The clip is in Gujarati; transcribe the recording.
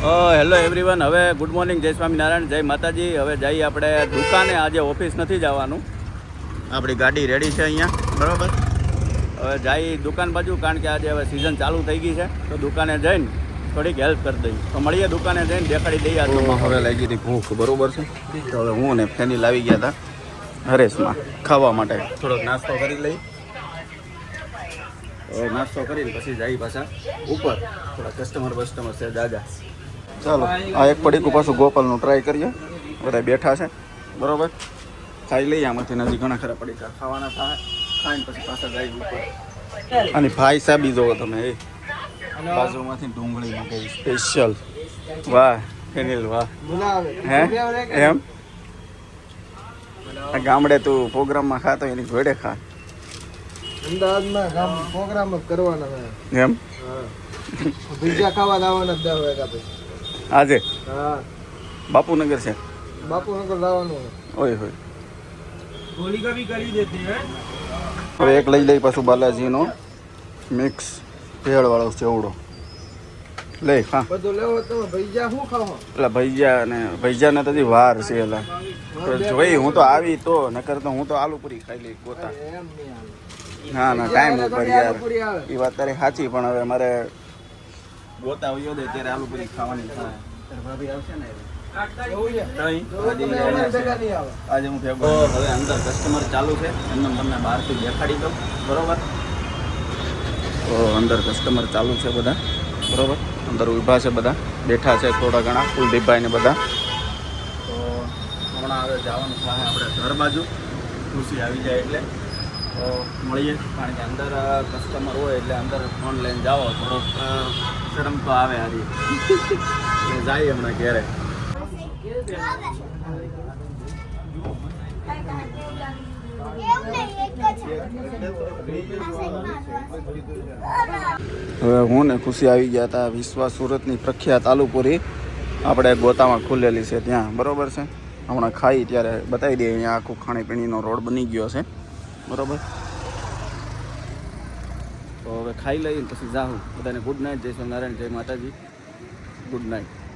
હેલો એવરીવન હવે ગુડ મોર્નિંગ જય સ્વામિનારાયણ જય માતાજી. હવે જઈએ આપણે દુકાને. આજે ઓફિસ નથી જવાનું. આપણી ગાડી રેડી છે અહીંયા. બરાબર? હવે જઈ દુકાન બાજુ કારણ કે આજે હવે સિઝન ચાલુ થઈ ગઈ છે. તો દુકાને જઈને થોડીક હેલ્પ કરી દઈ તો મળીએ દુકાને જઈને દેખાડી દઈએ આજનો હવે લાગી હતી ભૂખ. બરોબર છે? તો હવે હું ને ફેનિલ આવી ગયા હતા હરેશમાં ખાવા માટે. થોડોક નાસ્તો કરી લઈ નાસ્તો કરીને પછી જઈ પાછા. ઉપર. થોડા કસ્ટમર બસ્ટમર છે દાદા. ચાલો આ એક પડીકું પાછું ગોપાલનું ટ્રાય કરીએ. બધા બેઠા છે. બરોબર? ખાઈ લઈએ આમાંથી નજીક ઘણા ખરા પડીકા ખાવાના થાય. ખાઈને પછી પાછા જાય ઉપર. અને ભાઈ સાબી જોવો તમે એ. બાજુમાંથી ડુંગળી મંગાવી સ્પેશિયલ વાહ ફેનિલ વાહ. હે? એમ? ગામડે તું પ્રોગ્રામમાં ખાતો એની જોડે ખા. અમદાવાદમાં ગામ પ્રોગ્રામ જ કરવાના એમ? બીજા ખાવા લાવવાના જ દર વાગ્યા પછી આજે? હા. બાપુનગર છે? બાપુનગર લાવવાનું. ઓય હોય. હોલિકા ભી કરી દેતી હે? હવે એક લઈ લઈ પાછું બાલાજીનો મિક્સ ભેળવાળો ચેવડો. લઈ હા. બધું લેવો તો ભીજા શું ખાવો? એટલે ભૈયા ને ભૈયાને તો તદી વાર છે એલા. જોઈ હું તો આવી તો નકર તો હું તો આલુપુરી ખાઈ લઈ ગોતા. ના ના ટાઈમ ઉપર યાર એ વાત તારી સાચી પણ હવે મારે ગોતા આવ્યો દે ત્યારે આલુપુરી ખાવાની થાય. ભાભી આવશે ને આજે હું ભેગો હવે અંદર કસ્ટમર ચાલુ છે એમને તમને બહારથી દેખાડી દઉં. બરોબર? તો અંદર કસ્ટમર ચાલુ છે બધા. બરોબર? અંદર ઊભા છે બધા. બેઠા છે થોડા ઘણા કુલદીપભાઈ ને બધા. તો હમણાં હવે જવાનું થાય આપણે ઘર બાજુ. ખુશી આવી જાય એટલે. તો મળીએ. કારણ કે અંદર કસ્ટમર હોય એટલે અંદર ફોન લઈને જાઓ. થોડોક શરમ તો આવે હારી. એટલે જાય હમણાં ઘેરે. હવે હું ને ખુશી આવી ગયા હતા વિશ્વા સુરતની પ્રખ્યાત આલુપુરી. આપણે ગોતામાં ખુલેલી છે ત્યાં. બરોબર છે? હમણાં ખાઈ ત્યારે બતાવી દઈએ અહીંયા આખું ખાણીપીણીનો રોડ બની ગયો છે. બરોબર? તો હવે ખાઈ લઈએ પછી જાઉં બધાને ગુડ નાઇટ જય સ્વામિનારાયણ, જય માતાજી. Good night